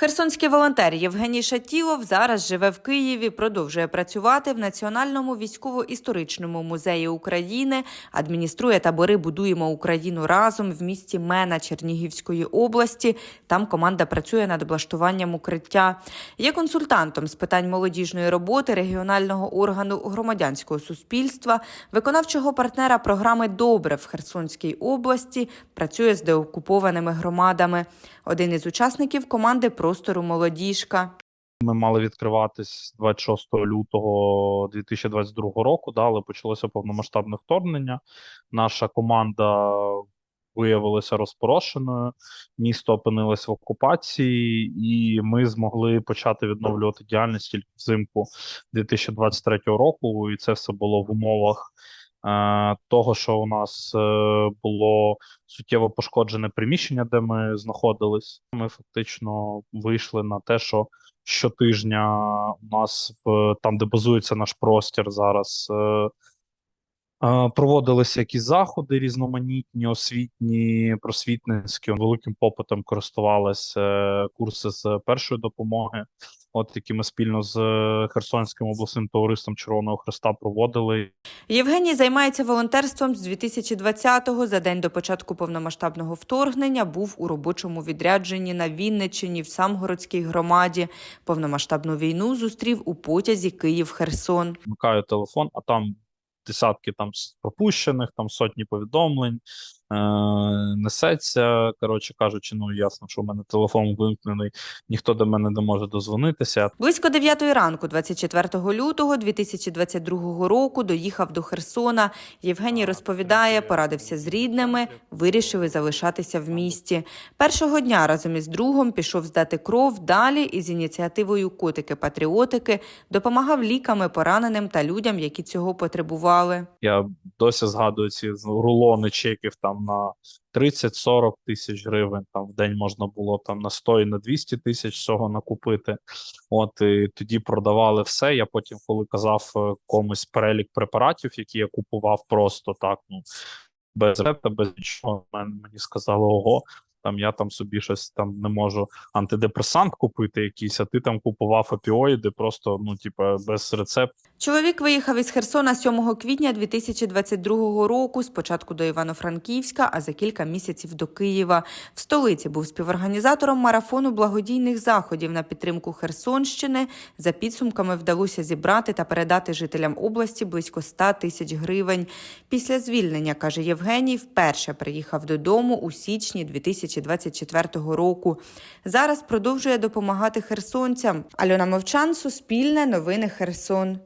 Херсонський волонтер Євгеній Шатілов зараз живе в Києві, продовжує працювати в Національному військово-історичному музеї України, адмініструє табори Будуємо Україну разом в місті Мена Чернігівської області. Там команда працює над облаштуванням укриття. Є консультантом з питань молодіжної роботи регіонального органу громадянського суспільства, виконавчого партнера програми Добре в Херсонській області. Працює з деокупованими громадами. Один із учасників команди простору молодіжка. Ми мали відкриватись 26 лютого 2022 року, да, але почалося повномасштабне вторгнення. Наша команда виявилася розпорошеною, місто опинилось в окупації, і ми змогли почати відновлювати діяльність тільки взимку 2023 року. І це все було в умовах того, що у нас е, було суттєво пошкоджене приміщення, де ми знаходились. Ми фактично вийшли на те, що щотижня у нас в там, де базується наш простір зараз. Проводилися якісь заходи різноманітні, освітні, просвітницькі. Великим попитом користувалися е, курси з першої допомоги, от які ми спільно з е, Херсонським обласним товариством Червоного Хреста проводили. Євгеній займається волонтерством з 2020-го. За день до початку повномасштабного вторгнення був у робочому відрядженні на Вінниччині в Самгородській громаді. Повномасштабну війну зустрів у потязі Київ-Херсон. Вмикаю телефон, а там десятки там пропущених, там сотні повідомлень. Е, несеться, коротше кажучи, ну ясно, що в мене телефон вимкнений, ніхто до мене не може дозвонитися. Близько 9 ранку, 24 лютого 2022 року, доїхав до Херсона. Євгеній розповідає, порадився з рідними, вирішив і залишатися в місті. Першого дня разом із другом пішов здати кров. Далі із ініціативою Котики-патріотики допомагав ліками пораненим та людям, які цього потребували. Я досі згадую ці рулони чеків там на 30-40 тисяч гривень. Там в день можна було там на 100 і на 200 тисяч всього накупити. От і тоді продавали все. Я потім, коли казав е, комусь перелік препаратів, які я купував просто так, ну без рецепта, без нічого, мен- мені сказали, ого. Там я там собі щось там не можу антидепресант купити якийсь, а ти там купував опіоїди просто, ну, типа, без рецепту. Чоловік виїхав із Херсона 7 квітня 2022 року, спочатку до Івано-Франківська, а за кілька місяців до Києва. В столиці був співорганізатором марафону благодійних заходів на підтримку Херсонщини. За підсумками вдалося зібрати та передати жителям області близько 100 тисяч гривень. Після звільнення, каже Євгеній, вперше приїхав додому у січні 2024 року. Зараз продовжує допомагати херсонцям. Альона Мовчан, Суспільне, Новини Херсон.